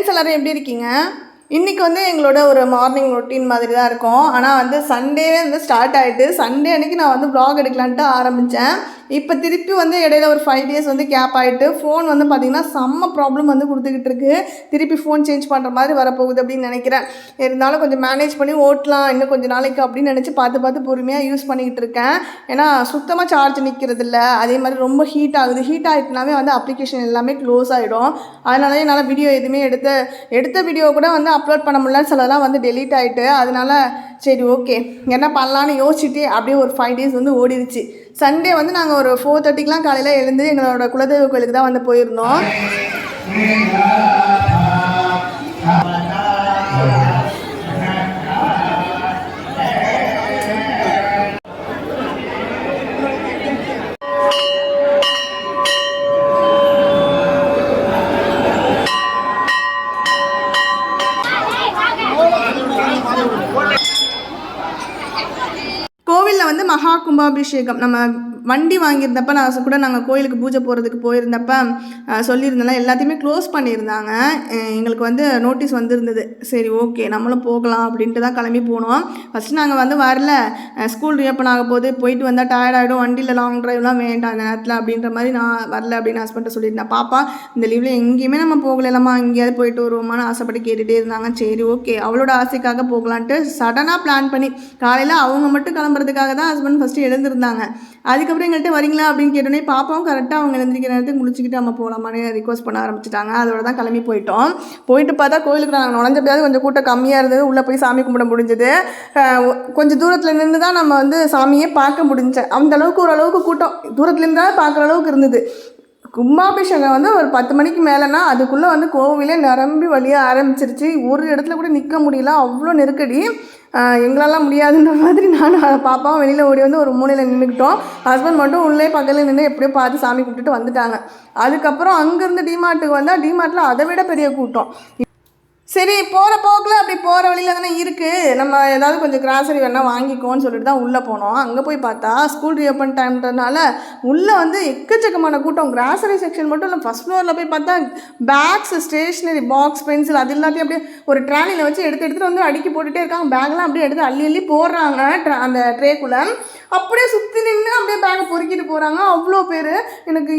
Friends எல்லோரும் எப்படி இருக்கீங்க? இன்றைக்கி வந்து எங்களோட ஒரு மார்னிங் ரொட்டீன் மாதிரி தான் இருக்கும். ஆனால் வந்து சண்டே வந்து ஸ்டார்ட் ஆகிட்டு சண்டே அன்றைக்கி நான் வந்து ப்ளாக் எடுக்கலான்ட்டு ஆரம்பித்தேன் இப்போ திருப்பி வந்து இடையில ஒரு ஃபைவ் டேஸ் வந்து கேப் ஆகிட்டு ஃபோன் வந்து பார்த்திங்கன்னா செம்ம ப்ராப்ளம் வந்து கொடுத்துக்கிட்டு இருக்கு. திருப்பி ஃபோன் சேஞ்ச் பண்ணுற மாதிரி வரப்போகுது அப்படின்னு நினைக்கிறேன். இருந்தாலும் கொஞ்சம் மேனேஜ் பண்ணி ஓட்டலாம். இன்னும் கொஞ்சம் நாளைக்கு அப்படின்னு நினச்சி பார்த்து பார்த்து பொறுமையாக யூஸ் பண்ணிக்கிட்டு இருக்கேன். ஏன்னா சுத்தமாக சார்ஜ் நிற்கிறது இல்லை. அதே மாதிரி ரொம்ப ஹீட் ஆகுது. ஹீட் ஆகிட்டுனாவே வந்து அப்ளிகேஷன் எல்லாமே க்ளோஸ் ஆகிடும் அதனால என்னால் வீடியோ எதுவுமே எடுத்து எடுத்த வீடியோ கூட வந்து அப்லோட் பண்ண முடியல சிலதெல்லாம் வந்து டெலீட் ஆகிட்டு அதனால சரி ஓகே என்ன பண்ணலான்னு யோசிச்சுட்டு அப்படியே ஒரு ஃபைவ் டேஸ் வந்து ஓடிடுச்சு சண்டே வந்து நாங்கள் ஒரு ஃபோர் தேர்ட்டிக்கெலாம் காலையில் எழுந்து எங்களோட குலதெய்வ கோயிலுக்கு தான் வந்து போயிருந்தோம். கும்பாபிஷேகம் நம்ம வண்டி வாங்கியிருந்தப்ப நான் கூட நாங்கள் கோயிலுக்கு பூஜை போகிறதுக்கு போயிருந்தப்ப அஹ், சொல்லியிருந்தேன்ல எல்லாத்தையுமே க்ளோஸ் பண்ணியிருந்தாங்க. எங்களுக்கு வந்து நோட்டீஸ் வந்திருந்தது. சரி ஓகே நம்மளும் போகலாம் அப்படின்ட்டு தான் கிளம்பி போனோம். ஃபஸ்ட்டு நாங்கள் வந்து வரல. ஸ்கூல் ரியப்பன் ஆக போது போயிட்டு வந்தால் டயர்ட் ஆகிடும் வண்டியில் லாங் ட்ரைவ்லாம் வேண்டாம் அந்த நேரத்தில் அப்படின்ற மாதிரி நான் வரல அப்படின்னு ஹஸ்பண்ட்டை சொல்லியிருந்தேன். பாப்பா இந்த லீவில் எங்கேயுமே நம்ம போகலம்மா எங்கேயாவது போயிட்டு வருவோமான்னு ஆசைப்பட்டு கேட்டுகிட்டே இருந்தாங்க. சரி ஓகே அவளோட ஆசைக்காக போகலான்ட்டு சடனாக பிளான் பண்ணி காலையில் அவங்க மட்டும் கிளம்புறதுக்காக தான் ஹஸ்பண்ட் ஃபஸ்ட்டு எழுந்திருந்தாங்க. அதுக்கப்புறம் எங்கள்கிட்ட வரீங்களா அப்படின்னு கேட்டோன்னே பாப்பாவும் கரெக்டாக அவங்க எழுந்திரிக்கிற நேரத்துக்கு முடிச்சுக்கிட்டு நம்ம போகலாமான்னு ரிக்வஸ்ட் பண்ண ஆரம்பிச்சிட்டாங்க. அதோட தான் கிளம்பி போயிட்டோம். போயிட்டு பார்த்தா கோயிலுக்கு நாங்கள் நுழைஞ்சப்படியாவது கொஞ்சம் கூட்டம் கம்மியாக இருந்தது. உள்ளே போய் சாமி கும்பிட முடிஞ்சது. கொஞ்சம் தூரத்தில் நின்று தான் நம்ம வந்து சாமியே பார்க்க முடிஞ்ச அந்த அளவுக்கு ஓரளவுக்கு கூட்டம். தூரத்துலேருந்து இருந்தால் பார்க்குற அளவுக்கு இருந்தது. கும்பாபிஷேகம் வந்து ஒரு பத்து மணிக்கு மேலேனா அதுக்குள்ளே வந்து கோவிலே நிரம்பி வழிய ஆரம்பிச்சிருச்சு. ஒரு இடத்துல கூட நிற்க முடியல. அவ்வளோ நெருக்கடி. எங்களாலாம் முடியாதுன்ற மாதிரி நானும் பாப்பாவும் வெளியில் ஓடி வந்து ஒரு மூலையில் நின்றுக்கிட்டோம் ஹஸ்பண்ட் மட்டும் உள்ளே பக்கத்தில் நின்று எப்படியோ பார்த்து சாமி கும்பிட்டுட்டு வந்துட்டாங்க. அதுக்கப்புறம் அங்கேருந்து டிமார்ட்டுக்கு வந்தால் டிமார்ட்டில் அதை விட பெரிய கூட்டம். சரி போகிற போக்கில் அப்படி போகிற வழியில் தானே இருக்குது நம்ம ஏதாவது கொஞ்சம் கிராசரி வேணால் வாங்கிக்கோன்னு சொல்லிட்டு தான் உள்ளே போனோம். அங்கே போய் பார்த்தா ஸ்கூல் ரீஓப்பன் டைம்ன்றனால உள்ளே வந்து எக்கச்சக்கமான கூட்டம். கிராசரி செக்ஷன் மட்டும் இல்லை ஃபஸ்ட் ஃப்ளோரில் போய் பார்த்தா பேக்ஸ் ஸ்டேஷ்னரி பாக்ஸ் பென்சில் அது எல்லாத்தையும் அப்படியே ஒரு ட்ராலியில் வச்சு எடுத்து எடுத்துகிட்டு வந்து அடுக்கி போட்டுகிட்டே இருக்காங்க. பேக்லாம் அப்படியே எடுத்து அள்ளி அள்ளி போடுறாங்க அந்த ட்ரேக்குள்ளே அப்படியே சுற்றி நின்று அப்படியே பேக்கை பொறுக்கிட்டு போகிறாங்க அவ்வளோ பேர். எனக்கு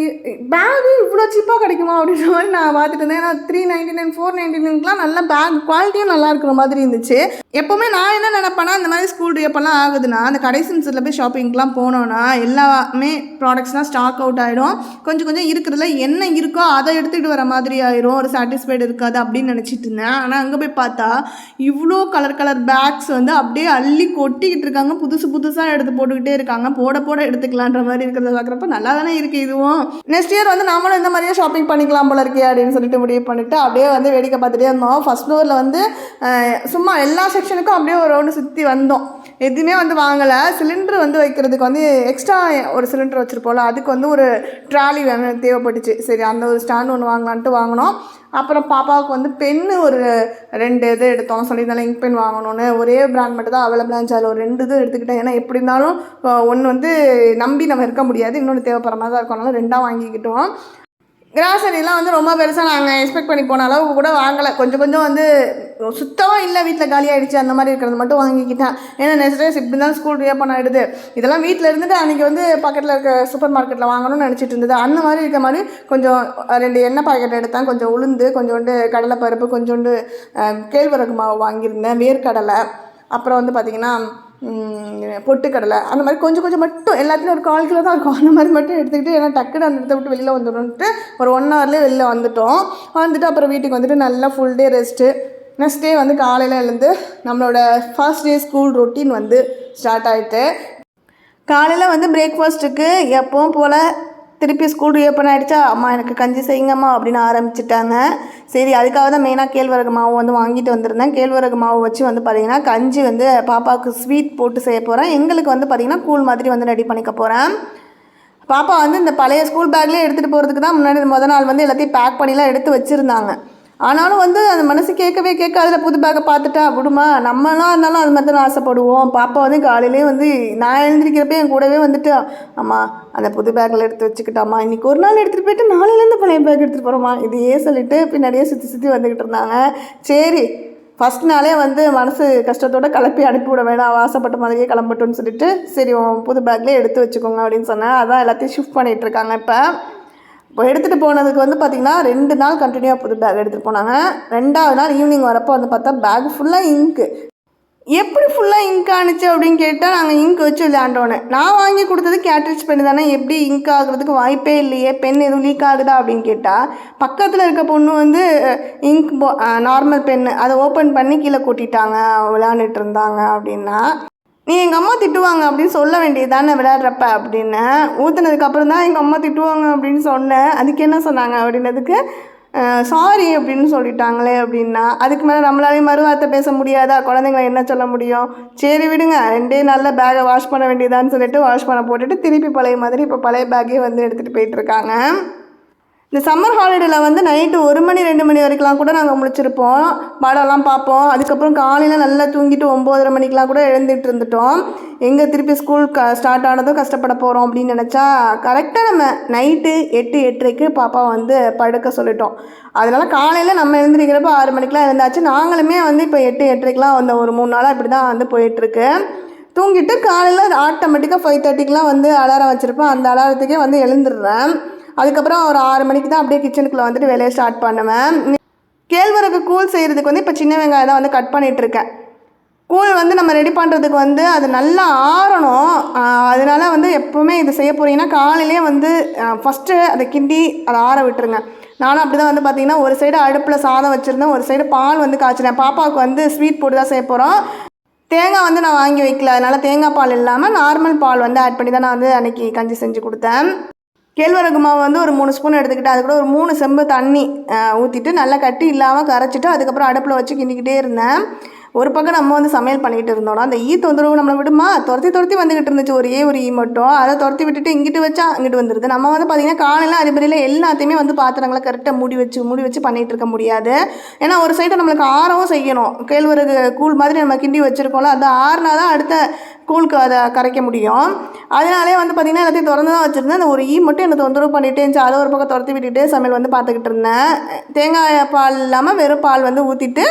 பேகு இவ்வளோ சீப்பாக கிடைக்குமா அப்படின்ற மாதிரி நான் பார்த்துட்டு இருந்தேன். ஏன்னா three ninety nine four ninety நைன்க்குலாம் நல்லா பேக் குவாலிட்டியும் நல்லா இருக்கிற மாதிரி இருந்துச்சு. எப்போவுமே நான் என்ன நினைப்பேன்னா இந்த மாதிரி ஸ்கூல் ரீப்பெல்லாம் ஆகுதுன்னா அந்த கடைசி நிமிஷத்தில் போய் ஷாப்பிங்க்கெலாம் போனோன்னா எல்லாமே ப்ராடக்ட்ஸ்லாம் ஸ்டாக் அவுட் ஆகிடும் கொஞ்சம் கொஞ்சம் இருக்கிறதுல என்ன இருக்கோ அதை எடுத்துகிட்டு வர மாதிரி ஆயிரும். ஒரு சாட்டிஸ்ஃபைடு இருக்காது அப்படின்னு நினச்சிட்டு இருந்தேன். ஆனால் அங்கே போய் பார்த்தா இவ்வளோ கலர் கலர் பேக்ஸ் வந்து அப்படியே அள்ளி கொட்டிக்கிட்டு இருக்காங்க. புதுசு புதுசாக எடுத்து போட்டுக்கிட்டே இருக்காங்க. போட போட எடுத்துக்கலான்ற மாதிரி இருக்கிறத பார்க்குறப்ப நல்லா தானே இருக்குது இதுவும். நெக்ஸ்ட் இயர் வந்து நாமளும் இந்த மாதிரியே ஷாப்பிங் பண்ணிக்கலாம் போல இருக்கே அப்படின்னு சொல்லிட்டு முடிவு பண்ணிட்டு அப்படியே வந்து வேடிக்கை பார்த்துட்டே இருந்தோம். ஃபர்ஸ்ட் ஃப்ளோரில் வந்து சும்மா எல்லா செக்ஷனுக்கும் அப்படியே ஒரு ரவுண்டு சுற்றி வந்தோம். எதுவுமே வந்து வாங்கலை. சிலிண்டர் வந்து வைக்கிறதுக்கு வந்து எக்ஸ்ட்ரா ஒரு சிலிண்டர் வச்சுருப்போம்ல அதுக்கு வந்து ஒரு ட்ராலி வேணும் தேவைப்பட்டுச்சு. சரி அந்த ஒரு ஸ்டாண்ட் ஒன்று வாங்கலான்ட்டு வாங்கினோம். அப்புறம் பாப்பாவுக்கு வந்து பென்னு ஒரு ரெண்டு இது எடுத்தோம். சொல்லியிருந்தாலும் இங்க் பென் வாங்கணும்னு. ஒரே பிராண்ட் மட்டும் தான் அவைலபிளாக இருந்துச்சு. அதில் ஒரு ரெண்டு இது எடுத்துக்கிட்டேன். ஏன்னா எப்படி இருந்தாலும் ஒன்று வந்து நம்பி நம்ம இருக்க முடியாது. இன்னொன்று தேவைப்படுற மாதிரி தான் இருக்கும் ரெண்டாக வாங்கிக்கிட்டோம். கிராசரிலாம் வந்து ரொம்ப பெருசாக நாங்கள் எக்ஸ்பெக்ட் பண்ணி போன அளவுக்கு கூட வாங்கலை. கொஞ்சம் கொஞ்சம் வந்து சுத்தமாக இல்லை வீட்டில் காலியாகிடுச்சு அந்த மாதிரி இருக்கிறது மட்டும் வாங்கிக்கிட்டேன். ஏன்னா நெக்ஸ்ட் டேஸ் இப்படி தான் ஸ்கூல் ரீஓப்பன் ஆகிடுது இதெல்லாம் வீட்டில் இருந்துட்டு அன்றைக்கி வந்து பக்கத்தில் இருக்க சூப்பர் மார்க்கெட்டில் வாங்கணும்னு நினச்சிட்டு இருந்தது. அந்த மாதிரி இருக்க மாதிரி கொஞ்சம் ரெண்டு எண்ணெய் பாக்கெட் எடுத்தேன். கொஞ்சம் உளுந்து கொஞ்சோண்டு கடலைப்பருப்பு கொஞ்சோண்டு கேழ்வரகு மாவு வாங்கியிருந்தேன். வேர்க்கடலை. அப்புறம் வந்து பார்த்திங்கன்னா பொட்டுக்கடலை. அந்த மாதிரி கொஞ்சம் கொஞ்சம் மட்டும் எல்லாத்துலேயும் ஒரு கால் கிலோ தான் இருக்கும். அந்த மாதிரி மட்டும் எடுத்துக்கிட்டு ஏன்னா டக்குன்னு அந்த இடத்த விட்டு வெளியில் வந்துடணுன்ட்டு ஒரு ஒன் ஹவர்லேயே வெளில வந்துட்டோம். வந்துட்டு அப்புறம் வீட்டுக்கு வந்துட்டு நல்லா full day rest next day வந்து காலையில் எழுந்து நம்மளோட ஃபர்ஸ்ட் டே ஸ்கூல் ரொட்டீன் வந்து ஸ்டார்ட் ஆகிட்டு காலையில் வந்து பிரேக்ஃபாஸ்ட்டுக்கு எப்பவும் போல் திருப்பி ஸ்கூல் ரீஓப்பன் ஆகிடுச்சா அம்மா எனக்கு கஞ்சி செய்யுங்கம்மா அப்படின்னு ஆரம்பிச்சிட்டாங்க. சரி அதுக்காக தான் மெயினாக கேழ்வரகு மாவு வந்து வாங்கிட்டு வந்திருந்தேன். கேழ்வரகு மாவு வச்சு வந்து பார்த்திங்கன்னா கஞ்சி வந்து பாப்பாவுக்கு ஸ்வீட் போட்டு செய்ய போகிறேன் எங்களுக்கு வந்து பார்த்திங்கன்னா கூழ் மாதிரி வந்து ரெடி பண்ணிக்க போகிறேன் பாப்பா வந்து இந்த பழைய ஸ்கூல் பேக்லேயே எடுத்துகிட்டு போகிறதுக்கு தான் முன்னாடி முத நாள் வந்து எல்லாத்தையும் பேக் பண்ணிலாம் எடுத்து வச்சுருந்தாங்க. ஆனாலும் வந்து அந்த மனசு கேட்கவே கேட்காதுல புது பேக்கை பார்த்துட்டா விடுமா? நம்மலாம் இருந்தாலும் அது மாதிரி தான் ஆசைப்படுவோம். பாப்பா வந்து காலையிலே வந்து நான் எழுந்திருக்கிறப்ப என் கூடவே வந்துட்டு அம்மா அந்த புது பேக்கில் எடுத்து வச்சுக்கிட்டாம்மா. இன்றைக்கி ஒரு நாள் எடுத்துகிட்டு போயிட்டு நாளையிலேருந்து பழைய பேக் எடுத்துகிட்டு போகிறோமா இதையே சொல்லிட்டு பின்னாடியே சுற்றி சுற்றி வந்துக்கிட்டு இருந்தாங்க. சரி ஃபஸ்ட் நாளே வந்து மனசு கஷ்டத்தோட கிளப்பி அனுப்பிவிட வேணாம். ஆசைப்பட்ட மாதிரியே கிளம்பட்டும்னு சொல்லிட்டு சரி உன் புது பேக்லேயே எடுத்து வச்சுக்கோங்க அப்படின்னு சொன்னேன் அதான் எல்லாத்தையும் ஷிஃப்ட் பண்ணிகிட்டு இருக்காங்க இப்போ. இப்போ எடுத்துகிட்டு போனதுக்கு வந்து பார்த்திங்கன்னா ரெண்டு நாள் கண்டினியூவாக புது பேக் எடுத்துகிட்டு போனாங்க. ரெண்டாவது நாள் ஈவினிங் வரப்போ வந்து பார்த்தா பேக் ஃபுல்லாக இங்கு எப்படி ஃபுல்லாக இங்க் ஆணுச்சு அப்படின்னு கேட்டால் நாங்கள் இங்க் வச்சு விளையாண்டோன்னு. நான் வாங்கி கொடுத்தது கேட்ரிச் பென் தானே எப்படி இங்க் ஆகுறதுக்கு வாய்ப்பே இல்லையே பென் எதுவும் லீக் ஆகுதா அப்படின்னு கேட்டால் பக்கத்தில் இருக்க பொண்ணு வந்து இங்க் போ நார்மல் பென்னு அதை ஓப்பன் பண்ணி கீழே கொட்டிட்டாங்க விளையாண்டுட்டு இருந்தாங்க அப்படின்னா நீ எங்கள் அம்மா திட்டுவாங்க அப்படின்னு சொல்ல வேண்டியது தானே விளையாடுறப்ப அப்படின்னு. ஊற்றுனதுக்கப்புறம் தான் எங்கள் அம்மா திட்டுவாங்க அப்படின்னு சொன்னேன். அதுக்கு என்ன சொன்னாங்க அப்படின்னதுக்கு சாரி அப்படின்னு சொல்லிட்டாங்களே அப்படின்னா அதுக்கு மேலே நம்மளாலேயும் மறுவார்த்தை பேச முடியாதா? குழந்தைங்கள என்ன சொல்ல முடியும்? சரி விடுங்க ரெண்டே நாளில் பேகை வாஷ் பண்ண வேண்டியதான்னு சொல்லிட்டு வாஷ் பண்ண போட்டுட்டு திருப்பி பழைய மாதிரி இப்போ பழைய பேக்கே வந்து எடுத்துகிட்டு போயிட்டுருக்காங்க இந்த சம்மர் ஹாலிடேயில் வந்து நைட்டு ஒரு மணி ரெண்டு மணி வரைக்கும்லாம் கூட நாங்கள் முழிச்சிருப்போம். படம்லாம் பார்ப்போம். அதுக்கப்புறம் காலையில் நல்லா தூங்கிட்டு ஒம்போதரை மணிக்கெலாம் கூட எழுந்துட்டு இருந்துட்டோம். எங்கே திருப்பி ஸ்கூல் க ஸ்டார்ட் ஆனதும் கஷ்டப்பட போகிறோம் அப்படின்னு நினச்சா கரெக்டாக நம்ம நைட்டு எட்டு எட்டரைக்கு பாப்பா வந்து படுக்க சொல்லிட்டோம். அதனால் காலையில் நம்ம எழுந்திருக்கிறப்ப ஆறு மணிக்கெலாம் எழுந்தாச்சு. நாங்களுமே வந்து இப்போ எட்டு எட்டரைக்கெலாம் வந்த ஒரு மூணு நாளாக இப்படி தான் வந்து போயிட்டுருக்கு. தூங்கிட்டு காலையில் ஆட்டோமேட்டிக்காக ஃபைவ் தேர்ட்டிக்கெலாம் வந்து அலாரம் வச்சுருப்பேன். அந்த அலாரத்துக்கே வந்து எழுந்துடுறேன். அதுக்கப்புறம் ஒரு ஆறு மணிக்கு தான் அப்படியே கிச்சனுக்குள்ளே வந்துட்டு வேலையை ஸ்டார்ட் பண்ணுவேன். கேழ்வரகு கூழ் செய்கிறதுக்கு வந்து இப்போ சின்ன வெங்காயம் தான் வந்து கட் பண்ணிகிட்ருக்கேன் இருக்கேன் கூழ் வந்து நம்ம ரெடி பண்ணுறதுக்கு வந்து அது நல்லா ஆறணும். அதனால வந்து எப்போவுமே இது செய்ய போகிறீங்கன்னா காலையிலேயே வந்து ஃபஸ்ட்டு அதை கிண்டி அதை ஆற விட்டுருங்க. நானும் அப்படி தான் வந்து பார்த்திங்கன்னா ஒரு சைடு அடுப்பில் சாதம் வச்சுருந்தேன் ஒரு சைடு பால் வந்து காய்ச்சினேன். பாப்பாவுக்கு வந்து ஸ்வீட் போட்டு தான் செய்ய போகிறோம் தேங்காய் வந்து நான் வாங்கி வைக்கல. அதனால் தேங்காய் பால் இல்லாமல் நார்மல் பால் வந்து ஆட் பண்ணி தான் நான் வந்து அன்றைக்கி கஞ்சி செஞ்சு கொடுத்தேன். கேழ்வரகு மாவு வந்து ஒரு மூணு ஸ்பூன் எடுத்துக்கிட்டு அது கூட ஒரு மூணு செம்பு தண்ணி ஊற்றிட்டு நல்லா கட்டி இல்லாமல் கரைச்சிட்டு அதுக்கப்புறம் அடுப்பில் வச்சு கிண்டிக்கிட்டே இருந்தேன். ஒரு பக்கம் நம்ம வந்து சமையல் பண்ணிக்கிட்டு இருந்தோம் அந்த ஈ தொந்தரவு நம்மளை விடுமா? துரத்தி துரத்தி வந்துக்கிட்டு இருந்துச்சு. ஒரே ஒரு ஈ மட்டும். அதை துரத்தி விட்டுட்டு இங்கிட்டு வச்சா இங்கிட்டு வந்துடுது நம்ம வந்து பார்த்திங்கன்னா காலையில் அதுபடியில் எல்லாத்தையுமே வந்து பாத்திரங்களை கரெக்டாக மூடி வச்சு மூடி வச்சு பண்ணிகிட்டு இருக்க முடியாது. ஏன்னா ஒரு சைடு நம்மளுக்கு ஆறவும் செய்யணும். கேழ்வரகு கூழ் மாதிரி நம்ம கிண்டி வச்சுருக்கோம்ல அது ஆறுனா தான் அடுத்த கூழுக்கு அதை கரைக்க முடியும். அதனாலே வந்து பார்த்திங்கன்னா எல்லாத்தையும் திறந்து தான் வச்சுருந்தேன். அந்த ஒரு ஈ மட்டும் எனக்கு தொந்தரவு பண்ணிகிட்டே இருந்துச்சு. அதை ஒரு பக்கம் துரத்தி விட்டுட்டு சமையல் வந்து பார்த்துக்கிட்டு இருந்தேன். தேங்காய் பால் இல்லாமல் வெறும் பால் வந்து ஊற்றிட்டு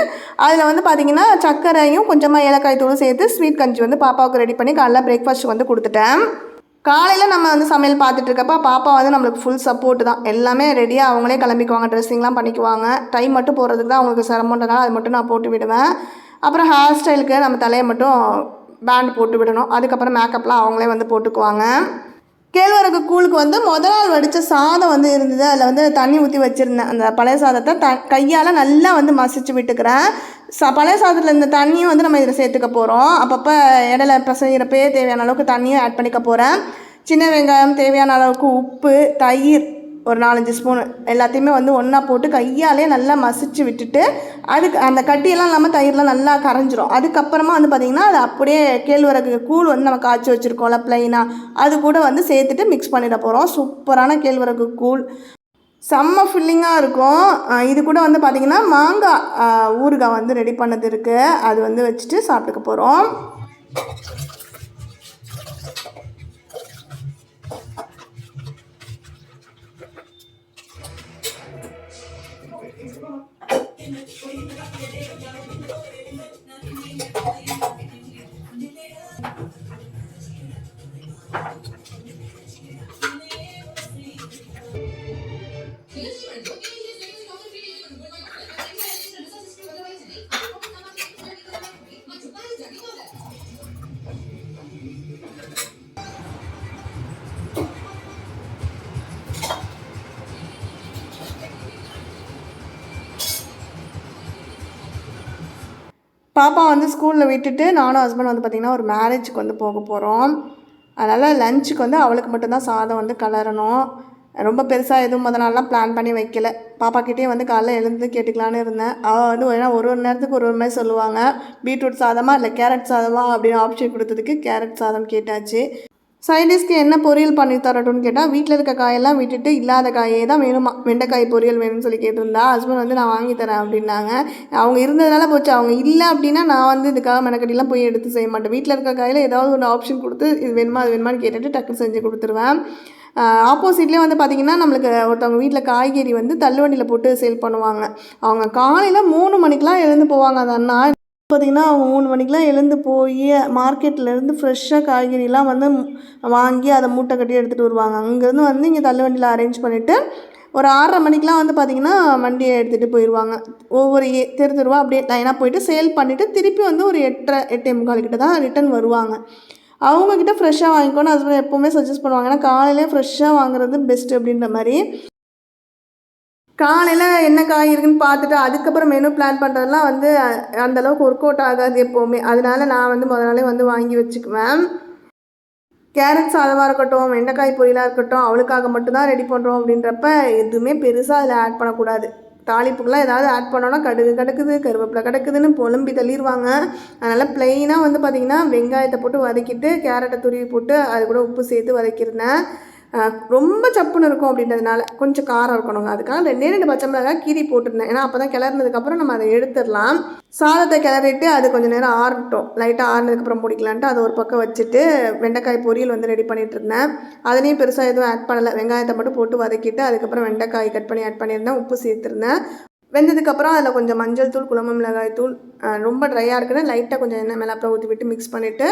அதில் வந்து பார்த்திங்கன்னா சர்க்கரையும் கொஞ்சமாக ஏலக்காய் தூள் சேர்த்து ஸ்வீட் கஞ்சி வந்து பாப்பாவுக்கு ரெடி பண்ணி காலைல பிரேக்ஃபாஸ்ட் வந்து கொடுத்துட்டேன். காலையில் நம்ம வந்து சமையல் பார்த்துட்டு இருக்கப்ப பாப்பா வந்து நம்மளுக்கு ஃபுல் சப்போர்ட் தான். எல்லாமே ரெடியாக அவங்களே கிளம்பிக்குவாங்க. ட்ரெஸ்ஸிங்லாம் பண்ணிக்குவாங்க. டைம் மட்டும் போகிறதுக்கு தான் அவங்களுக்கு சிரமன்றதுனால அது மட்டும் நான் போட்டு விடுவேன். அப்புறம் ஹேர் ஸ்டைலுக்கு நம்ம தலையை மட்டும் பேண்ட் போட்டு விடணும். அதுக்கப்புறம் மேக்கப்லாம் அவங்களே வந்து போட்டுக்குவாங்க. கேழ்வரகு கூழுக்கு வந்து முத நாள் வடித்த சாதம் வந்து இருந்தது. அதில் வந்து தண்ணி ஊற்றி வச்சுருந்தேன். அந்த பழைய சாதத்தை த கையால் நல்லா வந்து மசிச்சு விட்டுக்கிறேன். ச பழைய சாதத்தில் இந்த தண்ணியும் வந்து நம்ம இதில் சேர்த்துக்க போகிறோம் அப்பப்போ இடையில பிசைகிறப்பே தேவையான அளவுக்கு தண்ணியும் ஆட் பண்ணிக்க போகிறேன் சின்ன வெங்காயம் தேவையான அளவுக்கு உப்பு தயிர் ஒரு நாலஞ்சு ஸ்பூன் எல்லாத்தையுமே வந்து ஒன்றா போட்டு கையாலே நல்லா மசிச்சு விட்டுட்டு அதுக்கு அந்த கட்டியெல்லாம் இல்லாமல் தயிர்லாம் நல்லா கரைஞ்சிரும். அதுக்கப்புறமா வந்து பார்த்திங்கன்னா அது அப்படியே கேழ்வரகு கூழ் வந்து நம்ம காய்ச்சி வச்சுருக்கோம்ல ப்ளைனாக அது கூட வந்து சேர்த்துட்டு மிக்ஸ் பண்ணிட போகிறோம் சூப்பரான கேழ்வரகு கூழ். செம்ம ஃபில்லிங்காக இருக்கும். இது கூட வந்து பார்த்திங்கன்னா மாங்காய் ஊறுகாய் வந்து ரெடி பண்ணது இருக்குது அது வந்து வச்சுட்டு சாப்பிட்டுக்க போகிறோம் பாப்பா வந்து ஸ்கூலில் விட்டுட்டு நானும் ஹஸ்பண்ட் வந்து பார்த்திங்கன்னா ஒரு மேரேஜுக்கு வந்து போக போகிறோம் அதனால் லஞ்சுக்கு வந்து அவளுக்கு மட்டும்தான் சாதம் வந்து கலரணும். ரொம்ப பெருசாக எதுவும் முத நாள்லாம் பிளான் பண்ணி வைக்கல. பாப்பாக்கிட்டே வந்து காலைல எழுந்து கேட்டுக்கலான்னு இருந்தேன். அவள் வந்து ஏன்னா ஒரு ஒரு நேரத்துக்கு ஒரு ஒரு மாதிரி சொல்லுவாங்க. பீட்ரூட் சாதமாக இல்லை கேரட் சாதமாக அப்படின்னு ஆப்ஷன் கொடுத்ததுக்கு கேரட் சாதம் கேட்டாச்சு. சைடிஷ்க்கு என்ன பொரியல் பண்ணி தரட்டும்னு கேட்டால் வீட்டில் இருக்க காயெல்லாம் விட்டுட்டு இல்லாத காயே தான் வேணுமா? வெண்டைக்காய் பொரியல் வேணும்னு சொல்லி கேட்டிருந்தா ஹஸ்பண்ட் வந்து நான் வாங்கி தரேன் அப்படின்னாங்க. அவங்க இருந்ததுனால போச்சு. அவங்க இல்லை அப்படின்னா நான் வந்து இதுக்காக மெனக்கட்டிலாம் போய் எடுத்து செய்ய மாட்டேன். வீட்டில் இருக்க காயில் ஏதாவது ஒரு ஆப்ஷன் கொடுத்து இது வேணுமா? அது வேணுமான்னு கேட்டுட்டு டக்குன்னு செஞ்சு கொடுத்துருவேன். ஆப்போசிட்லேயே வந்து பார்த்திங்கன்னா நம்மளுக்கு ஒருத்தவங்க வீட்டில் காய்கறி வந்து தள்ளுவண்டியில் போட்டு சேல் பண்ணுவாங்க. அவங்க காலையில் மூணு மணிக்கெலாம் எழுந்து போவாங்க அந்த அண்ணா. பார்த்திங்கன்னா அவங்க மூணு மணிக்கெலாம் எழுந்து போய் மார்க்கெட்லேருந்து ஃப்ரெஷ்ஷாக காய்கறிலாம் வந்து வாங்கி அதை மூட்டை கட்டி எடுத்துகிட்டு வருவாங்க. அங்கேருந்து வந்து இங்கே தள்ளுவண்டியில் அரேஞ்ச் பண்ணிவிட்டு ஒரு ஆறரை மணிக்கெலாம் வந்து பார்த்திங்கன்னா வண்டியை எடுத்துகிட்டு போயிடுவாங்க ஒவ்வொரு ஏ தெரு தெருவா அப்படியே லைனாக போயிட்டு சேல் பண்ணிவிட்டு திருப்பி வந்து ஒரு எட்டரை எட்டே முக்கால் கிட்ட தான் ரிட்டன் வருவாங்க. அவங்கக்கிட்ட ஃப்ரெஷ்ஷாக வாங்கிக்கோன்னு ஹஸ்பண்ட் எப்போவுமே சஜஸ்ட் பண்ணுவாங்க. ஏன்னா காலையிலே ஃப்ரெஷ்ஷாக வாங்குறது பெஸ்ட்டு அப்படின்ற மாதிரி காலையில் என்ன காய் இருக்குன்னு பார்த்துட்டு அதுக்கப்புறம் மெனு பிளான் பண்ணுறதுலாம் வந்து அந்தளவுக்கு ஒர்க் அவுட் ஆகாது எப்போவுமே. அதனால நான் வந்து முத நாளே வந்து வாங்கி வச்சுக்குவேன். கேரட் சாதமாக இருக்கட்டும் வெண்டைக்காய் பொரியலாக இருக்கட்டும் அவளுக்காக மட்டும்தான் ரெடி பண்ணுறோம் அப்படின்றப்ப எதுவுமே பெருசாக அதில் ஆட் பண்ணக்கூடாது. தாளிப்புக்கெல்லாம் ஏதாவது ஆட் பண்ணோன்னா கடுகு கிடக்குது கருவேப்பிலை கிடக்குதுன்னு புலம்பி தள்ளிடுவாங்க அதனால் ப்ளெயினாக வந்து பார்த்திங்கன்னா வெங்காயத்தை போட்டு வதக்கிட்டு கேரட்டை துருவி போட்டு அது கூட உப்பு சேர்த்து வதக்கியிருந்தேன் ரொம்ப சப்புன்னு இருக்கும் அப்படின்றதுனால கொஞ்சம் காரம் இருக்கணுங்க. அதுக்காக ரெண்டே ரெண்டு பச்சை மிளகாய் கீரி போட்டிருந்தேன். ஏன்னா அப்போ தான் கிளறினதுக்கப்புறம் நம்ம அதை எடுத்துடலாம். சாதத்தை கிளறிட்டு அது கொஞ்சம் நேரம் ஆறட்டும். லைட்டாக ஆறினதுக்கப்புறம் பிடிக்கலான்ட்டு அதை ஒரு பக்கம் வச்சுட்டு வெண்டைக்காய் பொரியல் வந்து ரெடி பண்ணிகிட்டு இருந்தேன். அதுலேயும் பெருசாக எதுவும் ஆட் பண்ணலை. வெங்காயத்தை மட்டும் போட்டு வதக்கிட்டு அதுக்கப்புறம் வெண்டைக்காய் கட் பண்ணி ஆட் பண்ணியிருந்தேன். உப்பு சேர்த்துருந்தேன். வெந்ததுக்கப்புறம் அதில் கொஞ்சம் மஞ்சள் தூள் குழம்பு மிளகாய் தூள் ரொம்ப ட்ரையாக இருக்குன்னு லைட்டாக கொஞ்சம் எண்ணெய் மிளகாய் ஊற்றி விட்டு மிக்ஸ் பண்ணிவிட்டு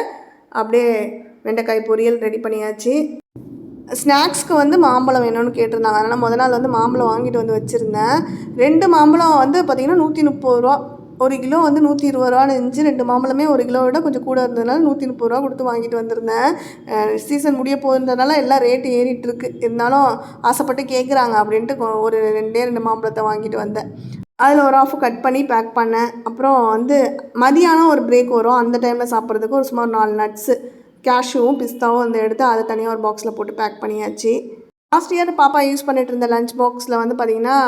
அப்படியே வெண்டைக்காய் பொரியல் ரெடி பண்ணியாச்சு. ஸ்நாக்ஸ்க்கு வந்து மாம்பழம் வேணும்னு கேட்டிருந்தாங்க. அதனால் முதல் நாள் வந்து மாம்பழம் வாங்கிட்டு வந்து வச்சுருந்தேன். ரெண்டு மாம்பழம் வந்து பார்த்திங்கன்னா நூற்றி முப்பது ரூபா ஒரு கிலோ வந்து நூற்றி இருபது ரூபான்னு இருந்துச்சு. ரெண்டு மாம்பழமே ஒரு கிலோ விட கொஞ்சம் கூட இருந்ததுனால நூற்றி முப்பது ரூபா கொடுத்து வாங்கிட்டு வந்திருந்தேன். சீசன் முடிய போகிறதுனால எல்லாம் ரேட்டு ஏறிட்டு இருக்கு இருந்தாலும் ஆசைப்பட்டு கேட்குறாங்க அப்படின்ட்டு கொ- ஒரு ரெண்டே ரெண்டு மாம்பழத்தை வாங்கிட்டு வந்தேன். அதில் ஒரு ஆஃப் கட் பண்ணி பேக் பண்ணேன். அப்புறம் வந்து மதியானம் ஒரு பிரேக் வரும். அந்த டைமில் சாப்பிட்றதுக்கு ஒரு சுமார் நாலு நட்ஸு கேஷ்யூவும் பிஸ்தாவும் வந்து எடுத்து அதை தனியாக ஒரு பாக்ஸில் போட்டு பேக் பண்ணியாச்சு. லாஸ்ட் இயர் பாப்பா யூஸ் பண்ணிட்டு இருந்த லஞ்ச் பாக்ஸில் வந்து பார்த்திங்கன்னா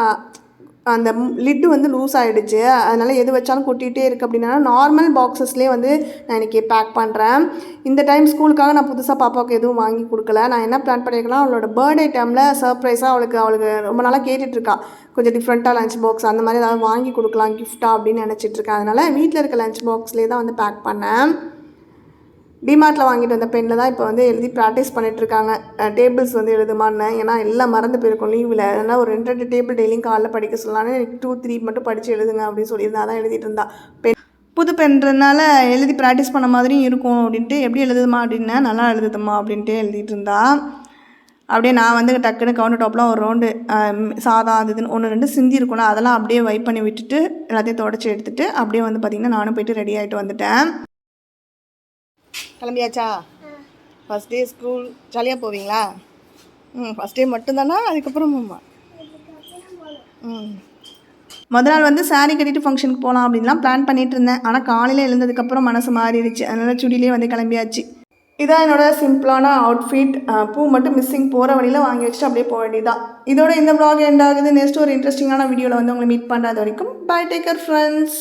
அந்த லிட்டு வந்து லூஸ் ஆகிடுச்சு அதனால் எது வச்சாலும் கொட்டிகிட்டே இருக்குது அப்படின்னா நார்மல் பாக்ஸஸ்லேயே வந்து நான் இன்றைக்கி பேக் பண்ணுறேன் இந்த டைம் ஸ்கூலுக்காக நான் புதுசாக பாப்பாவுக்கு எதுவும் வாங்கி கொடுக்கல. நான் என்ன பிளான் பண்ணியிருக்கேன்னா அவளோட பர்த்டே டைமில் சர்ப்ரைஸாக அவளுக்கு அவளுக்கு ரொம்ப நாளாக கேட்டுட்ருக்கா கொஞ்சம் டிஃப்ரெண்ட்டாக லஞ்ச் பாக்ஸ் அந்த மாதிரி ஏதாவது வாங்கி கொடுக்கலாம் கிஃப்ட்டாக அப்படின்னு நினச்சிட்ருக்கேன் அதனால் வீட்டில் இருக்க லஞ்ச் பாக்ஸ்லேயே தான் வந்து பேக் பண்ணேன். டிமார்ட்டில் வாங்கிட்டு வந்த பெண்ணில் தான் இப்போ வந்து எழுதி ப்ராக்டிஸ் பண்ணிகிட்ருக்காங்க டேபிள்ஸ் வந்து எழுதுமான்னு. ஏன்னா எல்லாம் மறந்து போயிருக்கும் லீவில் அதனால் ஒரு ரெண்டு ரெண்டு டேபிள் டெய்லியும் காலைல படிக்க சொல்லலான்னு எனக்கு டூ த்ரீ மட்டும் படித்து எழுதுங்க அப்படின்னு சொல்லியிருந்தா தான் எழுதிட்டு இருந்தா. பென் புது பெண்றதுனால எழுதி ப்ராக்டிஸ் பண்ண மாதிரியும் இருக்கும் அப்படின்ட்டு எப்படி எழுதுமா அப்படின்னா நல்லா எழுதுதுமா அப்படின்ட்டு எழுதிட்டு இருந்தா. அப்படியே நான் வந்து டக்குன்னு கவுண்டர் டாப்லாம் ஒரு ரவுண்டு சாதம் அது இதுன்னு ஒன்று ரெண்டு சிந்தி இருக்கும்ல அதெல்லாம் அப்படியே வைப் பண்ணி விட்டுட்டு எல்லாத்தையும் தொடச்சி எடுத்துகிட்டு அப்படியே வந்து பார்த்திங்கன்னா நானும் போயிட்டு ரெடி ஆகிட்டு வந்துட்டேன். கிளம்பியாச்சா? ஃபஸ்ட் டே ஸ்கூல் ஜாலியாக போவீங்களா? ம் ஃபஸ்ட் டே மட்டும்தானா? அதுக்கப்புறம் ம். முத நாள் வந்து saree கட்டிட்டு ஃபங்க்ஷனுக்கு போகலாம் அப்படின்லாம் பிளான் பண்ணிட்டு இருந்தேன். ஆனால் காலையில் எழுந்ததுக்கப்புறம் மனசு மாறிடுச்சு. அதனால் சுடிலே வந்து கிளம்பியாச்சு. இதான் என்னோட சிம்பிளான அவுட்ஃபிட் பூ மட்டும் மிஸ்ஸிங் போகிற வழியில் வாங்கி வச்சுட்டு அப்படியே போக வேண்டியதான் இதோட இந்த ப்ளாக் எண்ட் ஆகுது. நெக்ஸ்ட் ஒரு இன்ட்ரெஸ்டிங்கான வீடியோவில் வந்து உங்களை மீட் பண்ணுறது வரைக்கும். By taker friends